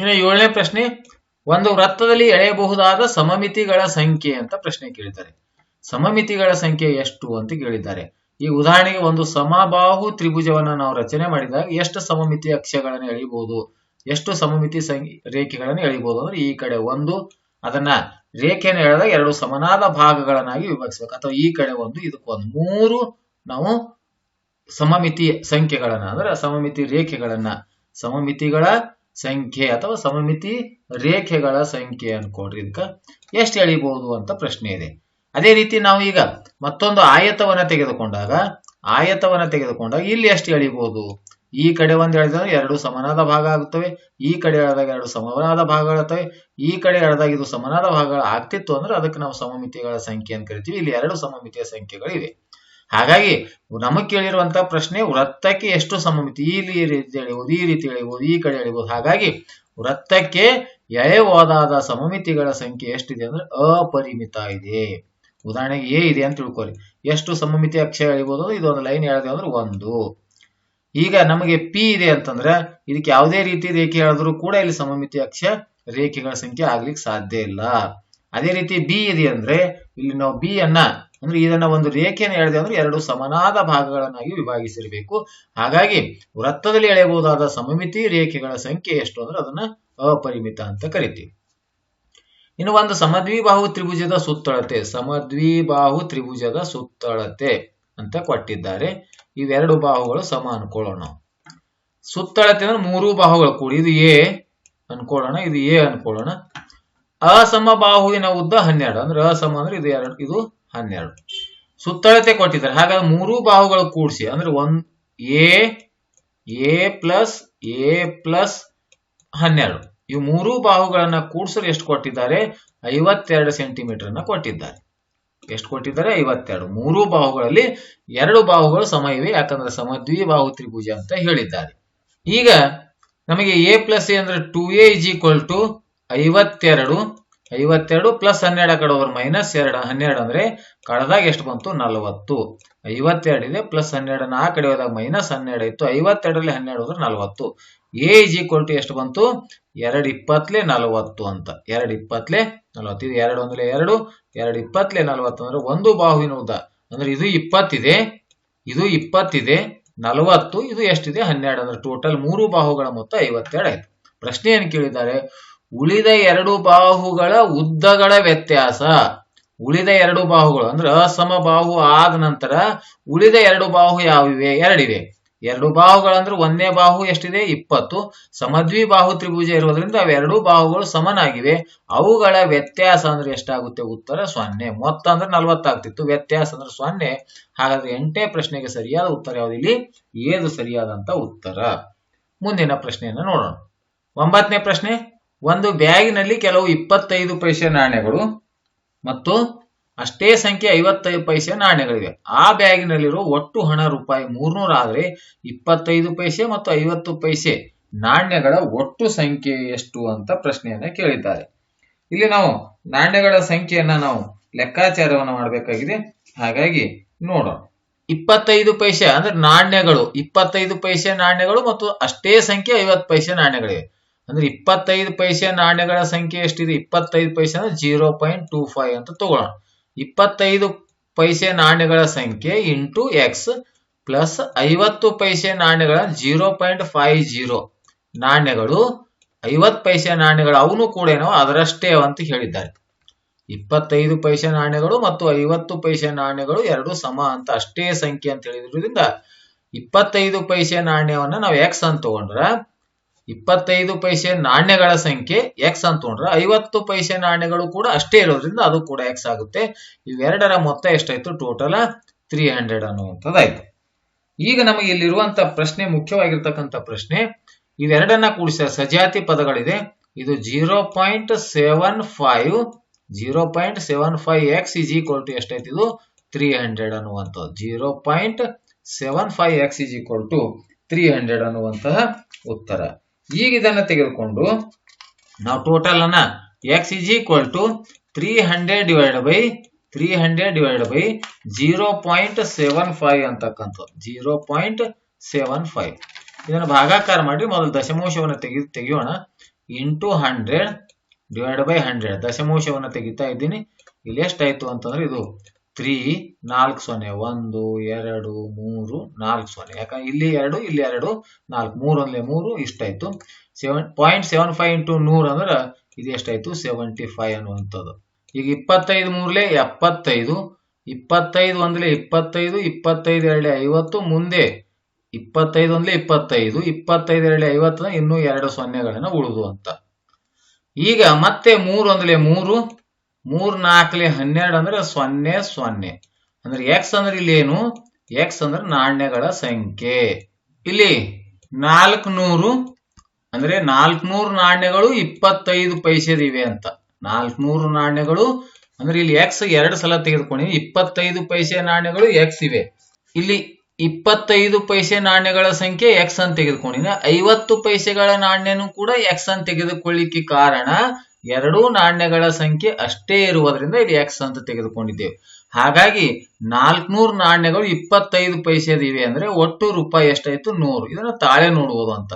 ಇನ್ನು ಏಳನೇ ಪ್ರಶ್ನೆ, ಒಂದು ವೃತ್ತದಲ್ಲಿ ಎಳೆಯಬಹುದಾದ ಸಮಮಿತಿಗಳ ಸಂಖ್ಯೆ ಅಂತ ಪ್ರಶ್ನೆ ಕೇಳಿದ್ದಾರೆ. ಸಮಮಿತಿಗಳ ಸಂಖ್ಯೆ ಎಷ್ಟು ಅಂತ ಕೇಳಿದ್ದಾರೆ. ಈ ಉದಾಹರಣೆಗೆ ಒಂದು ಸಮಬಾಹು ತ್ರಿಭುಜವನ್ನ ನಾವು ರಚನೆ ಮಾಡಿದಾಗ ಎಷ್ಟು ಸಮಮಿತಿ ಅಕ್ಷಗಳನ್ನು ಎಳಿಬಹುದು ಎಷ್ಟು ಸಮಮಿತಿ ರೇಖೆಗಳನ್ನು ಎಳಿಬಹುದು ಅಂದ್ರೆ ಈ ಕಡೆ ಒಂದು, ಅದನ್ನ ರೇಖೆಯನ್ನು ಎಳೆದಾಗ ಎರಡು ಸಮನಾದ ಭಾಗಗಳನ್ನಾಗಿ ವಿಭಾಗಿಸಬೇಕು. ಅಥವಾ ಈ ಕಡೆ ಒಂದು ಇದಕ್ಕೊಂದು ಮೂರು ನಾವು ಸಮಮಿತಿ ಸಂಖ್ಯೆಗಳನ್ನ, ಅಂದ್ರೆ ಸಮಮಿತಿ ರೇಖೆಗಳನ್ನ, ಸಮಮಿತಿಗಳ ಸಂಖ್ಯೆ ಅಥವಾ ಸಮಮಿತಿ ರೇಖೆಗಳ ಸಂಖ್ಯೆ ಅನ್ಕೊಡ್ರಿ ಇದಕ್ಕ ಎಷ್ಟು ಎಳಿಬಹುದು ಅಂತ ಪ್ರಶ್ನೆ ಇದೆ. ಅದೇ ರೀತಿ ನಾವು ಈಗ ಮತ್ತೊಂದು ಆಯತವನ್ನ ತೆಗೆದುಕೊಂಡಾಗ ಆಯತವನ್ನ ತೆಗೆದುಕೊಂಡಾಗ ಇಲ್ಲಿ ಎಷ್ಟು ಎಳಿಬಹುದು ಈ ಕಡೆ ಒಂದು ಎಳೆದಾಗ ಎರಡು ಸಮನಾದ ಭಾಗ ಆಗುತ್ತವೆ, ಈ ಕಡೆ ಎಳೆದಾಗ ಎರಡು ಸಮನಾದ ಭಾಗಗಳಾಗ್ತವೆ ಈ ಕಡೆ ಎಳೆದಾಗ ಇದು ಸಮನಾದ ಭಾಗಗಳ ಆಗ್ತಿತ್ತು ಅಂದ್ರೆ ಅದಕ್ಕೆ ನಾವು ಸಮಮಿತಿಗಳ ಸಂಖ್ಯೆ ಅಂತ ಕರಿತೀವಿ. ಇಲ್ಲಿ ಎರಡು ಸಮಮಿತಿಯ ಸಂಖ್ಯೆಗಳಿವೆ. ಹಾಗಾಗಿ ನಮಗೆ ಕೇಳಿರುವಂತಹ ಪ್ರಶ್ನೆ ವೃತ್ತಕ್ಕೆ ಎಷ್ಟು ಸಮಮಿತಿ? ಈ ರೀತಿ ಎಳೆಯುವುದು ಈ ರೀತಿ ಎಳೆಯುವುದು ಈ ಕಡೆ ಹೇಳಬಹುದು ಹಾಗಾಗಿ ವೃತ್ತಕ್ಕೆ ಎಳೆಯಬಹುದಾದ ಸಮಮಿತಿಗಳ ಸಂಖ್ಯೆ ಎಷ್ಟಿದೆ ಅಂದ್ರೆ ಅಪರಿಮಿತ ಇದೆ. ಉದಾಹರಣೆಗೆ ಎ ಇದೆ ಅಂತ ತಿಳ್ಕೊರಿ ಎಷ್ಟು ಸಮಮಿತಿ ಅಕ್ಷರ ಹೇಳಬಹುದು ಅಂದ್ರೆ ಇದೊಂದು ಲೈನ್ ಹೇಳಿದೆ ಅಂದ್ರೆ ಒಂದು. ಈಗ ನಮಗೆ ಪಿ ಇದೆ ಅಂತಂದ್ರೆ ಇದಕ್ಕೆ ಯಾವುದೇ ರೀತಿ ರೇಖೆ ಹೇಳಿದ್ರು ಕೂಡ ಇಲ್ಲಿ ಸಮಮಿತಿ ಅಕ್ಷ ರೇಖೆಗಳ ಸಂಖ್ಯೆ ಆಗ್ಲಿಕ್ಕೆ ಸಾಧ್ಯ ಇಲ್ಲ. ಅದೇ ರೀತಿ ಬಿ ಇದೆ ಅಂದ್ರೆ ಇಲ್ಲಿ ನಾವು ಬಿ ಅನ್ನ ಅಂದ್ರೆ ಇದನ್ನ ಒಂದು ರೇಖೆಯನ್ನು ಎಳೆದೆ ಅಂದ್ರೆ ಎರಡು ಸಮನಾದ ಭಾಗಗಳನ್ನಾಗಿ ವಿಭಾಗಿಸಿರಬೇಕು. ಹಾಗಾಗಿ ವೃತ್ತದಲ್ಲಿ ಎಳೆಯಬಹುದಾದ ಸಮಮಿತಿ ರೇಖೆಗಳ ಸಂಖ್ಯೆ ಎಷ್ಟು ಅಂದ್ರೆ ಅದನ್ನ ಅಪರಿಮಿತ ಅಂತ ಕರಿತೀವಿ. ಇನ್ನು ಒಂದು ಸಮದ್ವಿಬಾಹು ತ್ರಿಭುಜದ ಸುತ್ತಳತೆ, ಸಮದ್ವಿಬಾಹು ತ್ರಿಭುಜದ ಸುತ್ತಳತೆ ಅಂತ ಕೊಟ್ಟಿದ್ದಾರೆ. ಇವೆರಡು ಬಾಹುಗಳು ಸಮ ಅನ್ಕೊಳ್ಳೋಣ. ಸುತ್ತಳತೆ ಅಂದ್ರೆ ಮೂರು ಬಾಹುಗಳು ಕೂಡಿ, ಇದು ಎ ಅನ್ಕೊಳ್ಳೋಣ, ಇದು ಎ ಅನ್ಕೊಳ್ಳೋಣ. ಅಸಮ ಬಾಹುವಿನ ಉದ್ದ ಹನ್ನೆರಡು, ಅಂದ್ರೆ ಅಸಮ ಅಂದ್ರೆ ಇದು ಎರಡು, ಇದು ಹನ್ನೆರಡು. ಸುತ್ತಳತೆ ಕೊಟ್ಟಿದ್ದಾರೆ. ಹಾಗಾದ್ರೆ ಮೂರು ಬಾಹುಗಳು ಕೂಡಿಸಿ, ಅಂದ್ರೆ ಒಂದ್ A A plus A plus ಹನ್ನೆರಡು. ಇವು ಮೂರು ಬಾಹುಗಳನ್ನ ಕೂಡಿಸಲು ಎಷ್ಟು ಕೊಟ್ಟಿದ್ದಾರೆ? ಐವತ್ತೆರಡು ಸೆಂಟಿಮೀಟರ್ ಅನ್ನ ಕೊಟ್ಟಿದ್ದಾರೆ. ಎಷ್ಟು ಕೊಟ್ಟಿದ್ದಾರೆ? ಐವತ್ತೆರಡು. ಮೂರು ಬಾಹುಗಳಲ್ಲಿ ಎರಡು ಬಾಹುಗಳು ಸಮ ಇವೆ, ಯಾಕಂದ್ರೆ ಸಮ ಬಾಹು ತ್ರಿಭುಜ ಅಂತ ಹೇಳಿದ್ದಾರೆ. ಈಗ ನಮಗೆ ಎ ಪ್ಲಸ್ ಎ ಅಂದ್ರೆ two A is equal to ಐವತ್ತೆರಡು. ಐವತ್ತೆರಡು ಪ್ಲಸ್ ಹನ್ನೆರಡು ಕಡೆ ಓವರ್ ಮೈನಸ್ ಎರಡು, ಹನ್ನೆರಡು ಅಂದ್ರೆ ಕಳೆದಾಗ ಎಷ್ಟು ಬಂತು? ನಲವತ್ತು. ಐವತ್ತೆರಡು ಇದೆ ಪ್ಲಸ್ ಹನ್ನೆರಡು ಆ ಕಡೆ ಹೋದಾಗ ಮೈನಸ್ ಹನ್ನೆರಡು ಇತ್ತು. ಐವತ್ತೆರಡರಲ್ಲಿ ಹನ್ನೆರಡು ಹೋದ್ರೆ ನಲವತ್ತು. ಎ ಇಸ್ ಈಕ್ವಲ್ ಟು ಎಷ್ಟು ಬಂತು? ಎರಡು ಇಪ್ಪತ್ಲೆ ನಲವತ್ತು ಅಂತ. ಎರಡು ಇಪ್ಪತ್ಲೆ ನಲವತ್ತು. ಇದು ಎರಡು ಒಂದ್ಲೆ ಎರಡು ಎರಡು ಇಪ್ಪತ್ಲೆ ನಲವತ್ತು ಅಂದ್ರೆ ಒಂದು ಬಾಹುವಿನ ಉದ್ದ. ಅಂದ್ರೆ ಇದು ಇಪ್ಪತ್ತಿದೆ ಇದು ಇಪ್ಪತ್ತಿದೆ, ನಲವತ್ತು, ಇದು ಎಷ್ಟಿದೆ? ಹನ್ನೆರಡು. ಅಂದ್ರೆ ಟೋಟಲ್ ಮೂರು ಬಾಹುಗಳ ಮೊತ್ತ ಐವತ್ತೆರಡು ಆಯ್ತು. ಪ್ರಶ್ನೆ ಏನು ಕೇಳಿದ್ದಾರೆ? ಉಳಿದ ಎರಡು ಬಾಹುಗಳ ಉದ್ದಗಳ ವ್ಯತ್ಯಾಸ. ಉಳಿದ ಎರಡು ಬಾಹುಗಳು ಅಂದ್ರೆ ಅಸಮ ಬಾಹು ಆದ ನಂತರ ಉಳಿದ ಎರಡು ಬಾಹು ಯಾವಿವೆ? ಎರಡಿವೆ. ಎರಡು ಬಾಹುಗಳಂದ್ರೆ ಒಂದನೇ ಬಾಹು ಎಷ್ಟಿದೆ? ಇಪ್ಪತ್ತು. ಸಮದ್ವಿ ಬಾಹು ತ್ರಿಭುಜ ಇರೋದ್ರಿಂದ ಅವೆರಡು ಬಾಹುಗಳು ಸಮನಾಗಿವೆ. ಅವುಗಳ ವ್ಯತ್ಯಾಸ ಅಂದ್ರೆ ಎಷ್ಟಾಗುತ್ತೆ? ಉತ್ತರ ಸೊನ್ನೆ. ಮೊತ್ತ ಅಂದ್ರೆ ನಲ್ವತ್ತಾಗ್ತಿತ್ತು. ವ್ಯತ್ಯಾಸ ಅಂದ್ರೆ ಸೊನ್ನೆ. ಹಾಗಾದ್ರೆ ಎಂಟನೇ ಪ್ರಶ್ನೆಗೆ ಸರಿಯಾದ ಉತ್ತರ ಯಾವುದು ಇಲ್ಲಿ? ಏದು ಸರಿಯಾದಂತ ಉತ್ತರ. ಮುಂದಿನ ಪ್ರಶ್ನೆಯನ್ನ ನೋಡೋಣ. ಒಂಬತ್ತನೇ ಪ್ರಶ್ನೆ. ಒಂದು ಬ್ಯಾಗಿನಲ್ಲಿ ಕೆಲವು ಇಪ್ಪತ್ತೈದು ಪೈಸೆ ನಾಣ್ಯಗಳು ಮತ್ತು ಅಷ್ಟೇ ಸಂಖ್ಯೆ ಐವತ್ತೈದು ಪೈಸೆ ನಾಣ್ಯಗಳಿವೆ. ಆ ಬ್ಯಾಗಿನಲ್ಲಿರುವ ಒಟ್ಟು ಹಣ ರೂಪಾಯಿ ಮೂರ್ನೂರ ಆದರೆ ಇಪ್ಪತ್ತೈದು ಪೈಸೆ ಮತ್ತು ಐವತ್ತು ಪೈಸೆ ನಾಣ್ಯಗಳ ಒಟ್ಟು ಸಂಖ್ಯೆ ಎಷ್ಟು ಅಂತ ಪ್ರಶ್ನೆಯನ್ನ ಕೇಳಿದ್ದಾರೆ. ಇಲ್ಲಿ ನಾವು ನಾಣ್ಯಗಳ ಸಂಖ್ಯೆಯನ್ನ ನಾವು ಲೆಕ್ಕಾಚಾರವನ್ನು ಮಾಡಬೇಕಾಗಿದೆ. ಹಾಗಾಗಿ ನೋಡೋಣ. ಇಪ್ಪತ್ತೈದು ಪೈಸೆ ಅಂದ್ರೆ ನಾಣ್ಯಗಳು. ಇಪ್ಪತ್ತೈದು ಪೈಸೆ ನಾಣ್ಯಗಳು ಮತ್ತು ಅಷ್ಟೇ ಸಂಖ್ಯೆ ಐವತ್ತು ಪೈಸೆ ನಾಣ್ಯಗಳಿವೆ. ಅಂದ್ರೆ ಇಪ್ಪತ್ತೈದು ಪೈಸೆ ನಾಣ್ಯಗಳ ಸಂಖ್ಯೆ ಎಷ್ಟಿದೆ? ಇಪ್ಪತ್ತೈದು ಪೈಸೆ ಅಂದ್ರೆ ಜೀರೋ ಪಾಯಿಂಟ್ ಟೂ ಫೈವ್ ಅಂತ ತಗೊಳ್ಳೋಣ. ಇಪ್ಪತ್ತೈದು ಪೈಸೆ ನಾಣ್ಯಗಳ ಸಂಖ್ಯೆ ಇಂಟು ಎಕ್ಸ್ ಪ್ಲಸ್ ಐವತ್ತು ಪೈಸೆ ನಾಣ್ಯಗಳ ಜೀರೋ ಪಾಯಿಂಟ್ ಫೈವ್ ಜೀರೋ. ನಾಣ್ಯಗಳು ಐವತ್ತು ಪೈಸೆ ನಾಣ್ಯಗಳು ಅವನು ಕೂಡ ಏನೋ ಅದರಷ್ಟೇ ಅಂತ ಹೇಳಿದ್ದಾರೆ. ಇಪ್ಪತ್ತೈದು ಪೈಸೆ ನಾಣ್ಯಗಳು ಮತ್ತು ಐವತ್ತು ಪೈಸೆ ನಾಣ್ಯಗಳು ಎರಡು ಸಮ ಅಂತ ಅಷ್ಟೇ ಸಂಖ್ಯೆ ಅಂತ ಹೇಳಿದ್ರಿಂದ ಇಪ್ಪತ್ತೈದು ಪೈಸೆ ನಾಣ್ಯವನ್ನ ನಾವು ಎಕ್ಸ್ ಅಂತ ತಗೊಂಡ್ರ ಇಪ್ಪತ್ತೈದು ಪೈಸೆ ನಾಣ್ಯಗಳ ಸಂಖ್ಯೆ ಎಕ್ಸ್ ಅಂತ ತೊಗೊಂಡ್ರೆ ಐವತ್ತು ಪೈಸೆ ನಾಣ್ಯಗಳು ಕೂಡ ಅಷ್ಟೇ ಇರೋದ್ರಿಂದ ಅದು ಕೂಡ ಎಕ್ಸ್ ಆಗುತ್ತೆ. ಇವೆರಡರ ಮೊತ್ತ ಎಷ್ಟಾಯ್ತು? ಟೋಟಲ್ ತ್ರೀ ಹಂಡ್ರೆಡ್ ಅನ್ನುವಂಥದ್ದಾಯ್ತು. ಈಗ ನಮಗೆ ಇಲ್ಲಿರುವಂತ ಪ್ರಶ್ನೆ, ಮುಖ್ಯವಾಗಿರ್ತಕ್ಕಂಥ ಪ್ರಶ್ನೆ, ಇವೆರಡನ್ನ ಕೂಡಿಸಿದ ಸಜಾತಿ ಪದಗಳಿದೆ. ಇದು zero point seven five zero point seven five X is equal to ಎಷ್ಟೈತಿ ಇದು? ತ್ರೀ ಹಂಡ್ರೆಡ್ ಅನ್ನುವಂಥದ್ದು. Zero point seven five X is equal to three hundred ಅನ್ನುವಂತಹ ಉತ್ತರ. ಈಗ ಇದನ್ನ ತೆಗೆದುಕೊಂಡು ನಾವು ಟೋಟಲ್ ಅನ್ನ X is equal to three hundred divide by three hundred divide by zero point seven five ಅಂತಕ್ಕಂಥದ್ದು. ಜೀರೋ ಪಾಯಿಂಟ್ ಸೆವೆನ್ ಫೈವ್ ಇದನ್ನು ಭಾಗಾಕಾರ ಮಾಡಿ ಮೊದಲು ದಶಮಾಂಶವನ್ನು ತೆಗಿ, ತೆಗೆಯೋಣ. Into hundred divide by hundred ದಶಮಾಂಶವನ್ನು ತೆಗಿತಾ ಇದ್ದೀನಿ. ಇಲ್ಲಿ ಎಷ್ಟಾಯ್ತು ಅಂತಂದ್ರೆ ಇದು ತ್ರೀ, ನಾಲ್ಕು ಸೊನ್ನೆ, ಒಂದು, ಎರಡು, ಮೂರು, ನಾಲ್ಕು ಸೊನ್ನೆ. ಯಾಕಂದ್ರೆ ಇಲ್ಲಿ ಎರಡು ಇಲ್ಲಿ ಎರಡು, ನಾಲ್ಕು. ಮೂರು ಅಂದ್ರೆ ಮೂರು, ಇಷ್ಟಾಯ್ತು. Seven point seven five into ನೂರು ಅಂದ್ರೆ ಇದು ಎಷ್ಟಾಯ್ತು? ಸೆವೆಂಟಿ ಫೈವ್ ಅನ್ನುವಂಥದ್ದು. ಈಗ ಇಪ್ಪತ್ತೈದು ಮೂರ್ಲೆ ಎಪ್ಪತ್ತೈದು. ಇಪ್ಪತ್ತೈದು ಒಂದ್ಲೆ ಇಪ್ಪತ್ತೈದು ಇಪ್ಪತ್ತೈದು ಎರಡಲೆ ಐವತ್ತು, ಮುಂದೆ ಇಪ್ಪತ್ತೈದು ಒಂದ್ಲೆ ಇಪ್ಪತ್ತೈದು ಇಪ್ಪತ್ತೈದು ಎರಡಲೆ ಐವತ್ತು ಇನ್ನೂ ಎರಡು ಸೊನ್ನೆಗಳನ್ನು ಉಳಿದು ಅಂತ. ಈಗ ಮತ್ತೆ ಮೂರು ಒಂದ್ಲೆ ಮೂರು ಮೂರ್ ನಾಲ್ಕಲೆ ಹನ್ನೆರಡು ಅಂದ್ರೆ ಸೊನ್ನೆ ಸೊನ್ನೆ. ಅಂದ್ರೆ ಎಕ್ಸ್ ಅಂದ್ರೆ ಇಲ್ಲಿ ಏನು? ಎಕ್ಸ್ ಅಂದ್ರೆ ನಾಣ್ಯಗಳ ಸಂಖ್ಯೆ. ಇಲ್ಲಿ ನಾಲ್ಕುನೂರು ಅಂದ್ರೆ ನಾಲ್ಕುನೂರು ನಾಣ್ಯಗಳು ಇಪ್ಪತ್ತೈದು ಪೈಸೆದಿವೆ ಅಂತ. ನಾಲ್ಕುನೂರು ನಾಣ್ಯಗಳು ಅಂದ್ರೆ ಇಲ್ಲಿ ಎಕ್ಸ್ ಎರಡು ಸಲ ತೆಗೆದುಕೊಂಡಿ ಇಪ್ಪತ್ತೈದು ಪೈಸೆ ನಾಣ್ಯಗಳು ಎಕ್ಸ್ ಇವೆ. ಇಲ್ಲಿ ಇಪ್ಪತ್ತೈದು ಪೈಸೆ ನಾಣ್ಯಗಳ ಸಂಖ್ಯೆ ಎಕ್ಸ್ ಅಂತ ತೆಗೆದುಕೊಂಡಿನಿ. ಐವತ್ತು ಪೈಸೆಗಳ ನಾಣ್ಯನೂ ಕೂಡ ಎಕ್ಸ್ ಅಂತ ತೆಗೆದುಕೊಳ್ಳಿಕ್ಕೆ ಕಾರಣ ಎರಡೂ ನಾಣ್ಯಗಳ ಸಂಖ್ಯೆ ಅಷ್ಟೇ ಇರುವುದರಿಂದ ಇಲ್ಲಿ ಎಕ್ಸ್ ಅಂತ ತೆಗೆದುಕೊಂಡಿದ್ದೇವೆ. ಹಾಗಾಗಿ ನಾಲ್ಕುನೂರು ನಾಣ್ಯಗಳು ಇಪ್ಪತ್ತೈದು ಪೈಸೆದಿವೆ ಅಂದ್ರೆ ಒಟ್ಟು ರೂಪಾಯಿ ಎಷ್ಟಾಯ್ತು? ನೂರು. ಇದನ್ನ ತಾಳೆ ನೋಡುವುದು ಅಂತ.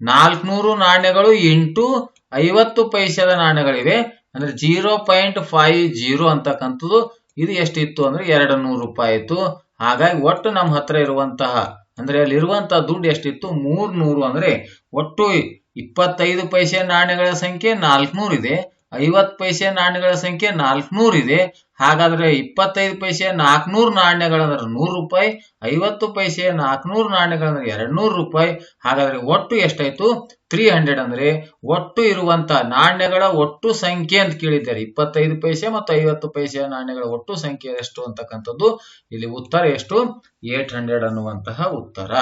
ನಾಲ್ಕುನೂರು ನಾಣ್ಯಗಳು ಎಂಟು, ಐವತ್ತು ಪೈಸೆದ ನಾಣ್ಯಗಳಿವೆ. ಅಂದ್ರೆ ಜೀರೋ ಪಾಯಿಂಟ್ ಫೈವ್ ಜೀರೋ ಅಂತಕ್ಕಂಥದ್ದು. ಇದು ಎಷ್ಟಿತ್ತು ಅಂದ್ರೆ ಎರಡು ನೂರು ರೂಪಾಯಿ ಇತ್ತು ಹಾಗಾಗಿ ಒಟ್ಟು ನಮ್ಮ ಹತ್ರ ಇರುವಂತಹ, ಅಂದ್ರೆ ಅಲ್ಲಿರುವಂತಹ ದುಡ್ಡು ಎಷ್ಟಿತ್ತು? ಮೂರ್ ನೂರು ಅಂದ್ರೆ ಒಟ್ಟು ಇಪ್ಪತ್ತೈದು ಪೈಸೆ ನಾಣ್ಯಗಳ ಸಂಖ್ಯೆ ನಾಲ್ಕುನೂರು ಇದೆ. ಐವತ್ ಪೈಸೆ ನಾಣ್ಯಗಳ ಸಂಖ್ಯೆ ನಾಲ್ಕುನೂರು ಇದೆ. ಹಾಗಾದ್ರೆ ಇಪ್ಪತ್ತೈದು ಪೈಸೆ ನಾಲ್ಕುನೂರು ನಾಣ್ಯಗಳಂದ್ರೆ ನೂರು ರೂಪಾಯಿ, ಐವತ್ತು ಪೈಸೆ ನಾಲ್ಕುನೂರು ನಾಣ್ಯಗಳಂದ್ರೆ ಎರಡ್ ನೂರು ರೂಪಾಯಿ. ಹಾಗಾದ್ರೆ ಒಟ್ಟು ಎಷ್ಟಾಯ್ತು? ತ್ರೀ ಹಂಡ್ರೆಡ್ ಅಂದ್ರೆ ಒಟ್ಟು ಇರುವಂತ ನಾಣ್ಯಗಳ ಒಟ್ಟು ಸಂಖ್ಯೆ ಅಂತ ಕೇಳಿದ್ದಾರೆ. ಇಪ್ಪತ್ತೈದು ಪೈಸೆ ಮತ್ತು ಐವತ್ತು ಪೈಸೆ ನಾಣ್ಯಗಳ ಒಟ್ಟು ಸಂಖ್ಯೆ ಎಷ್ಟು ಅಂತಕ್ಕಂಥದ್ದು? ಇಲ್ಲಿ ಉತ್ತರ ಎಷ್ಟು? ಏಟ್ ಹಂಡ್ರೆಡ್ ಅನ್ನುವಂತಹ ಉತ್ತರ.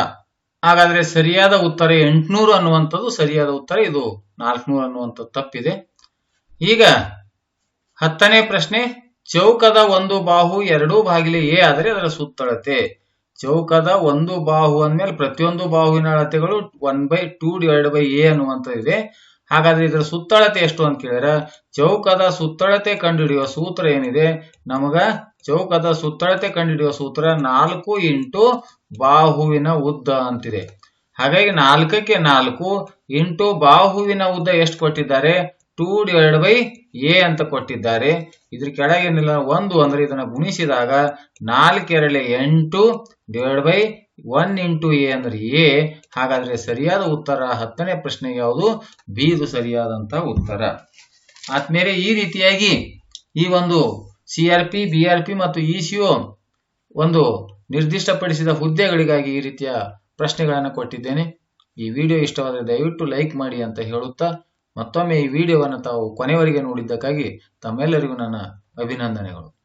ಹಾಗಾದ್ರೆ ಸರಿಯಾದ ಉತ್ತರ ಎಂಟುನೂರು ಅನ್ನುವಂಥದ್ದು ಸರಿಯಾದ ಉತ್ತರ. ಇದು ನಾಲ್ಕುನೂರು ಅನ್ನುವಂಥದ್ದು ತಪ್ಪಿದೆ. ಈಗ ಹತ್ತನೇ ಪ್ರಶ್ನೆ, ಚೌಕದ ಒಂದು ಬಾಹು ಎರಡೂ ಬಾಗಿಲು ಎ ಆದರೆ ಅದರ ಸುತ್ತಳತೆ. ಚೌಕದ ಒಂದು ಬಾಹು ಅಂದ್ಮೇಲೆ ಪ್ರತಿಯೊಂದು ಬಾಹುವಿನ ಅಳತೆಗಳು one by two divide by A ಅನ್ನುವಂಥದ್ದು ಇದೆ. ಹಾಗಾದ್ರೆ ಇದರ ಸುತ್ತಳತೆ ಎಷ್ಟು ಅಂತ ಕೇಳಿದ್ರೆ, ಚೌಕದ ಸುತ್ತಳತೆ ಕಂಡುಹಿಡಿಯುವ ಸೂತ್ರ ಏನಿದೆ? ನಮಗ ಚೌಕದ ಸುತ್ತಳತೆ ಕಂಡುಹಿಡಿಯುವ ಸೂತ್ರ ನಾಲ್ಕು ಇಂಟು ಬಾಹುವಿನ ಉದ್ದ ಅಂತಿದೆ. ಹಾಗಾಗಿ ನಾಲ್ಕಕ್ಕೆ ನಾಲ್ಕು ಇಂಟು ಬಾಹುವಿನ ಉದ್ದ ಎಷ್ಟು ಕೊಟ್ಟಿದ್ದಾರೆ? ಟೂ ಡಿವೈಡ್ ಬೈ ಎ ಅಂತ ಕೊಟ್ಟಿದ್ದಾರೆ. ಇದ್ರ ಕೆಳಗೇನಿಲ್ಲ ಒಂದು ಅಂದ್ರೆ ಇದನ್ನ ಗುಣಿಸಿದಾಗ ನಾಲ್ಕೆರಳೆ ಎಂಟು divide by one into A ಅಂದ್ರೆ ಎ. ಹಾಗಾದ್ರೆ ಸರಿಯಾದ ಉತ್ತರ ಹತ್ತನೇ ಪ್ರಶ್ನೆ ಯಾವುದು? ಬಿ ಇದು ಸರಿಯಾದಂತ ಉತ್ತರ. ಆದ್ಮೇಲೆ ಈ ರೀತಿಯಾಗಿ ಈ ಒಂದು C R P, B R P ಮತ್ತು ಇ ಒಂದು ನಿರ್ದಿಷ್ಟಪಡಿಸಿದ ಹುದ್ದೆಗಳಿಗಾಗಿ ಈ ರೀತಿಯ ಪ್ರಶ್ನೆಗಳನ್ನು ಕೊಟ್ಟಿದ್ದೇನೆ. ಈ ವಿಡಿಯೋ ಇಷ್ಟವಾದರೆ ದಯವಿಟ್ಟು ಲೈಕ್ ಮಾಡಿ ಅಂತ ಹೇಳುತ್ತಾ, ಮತ್ತೊಮ್ಮೆ ಈ ವಿಡಿಯೋವನ್ನು ತಾವು ಕೊನೆವರೆಗೆ ನೋಡಿದ್ದಕ್ಕಾಗಿ ತಮ್ಮೆಲ್ಲರಿಗೂ ನನ್ನ ಅಭಿನಂದನೆಗಳು.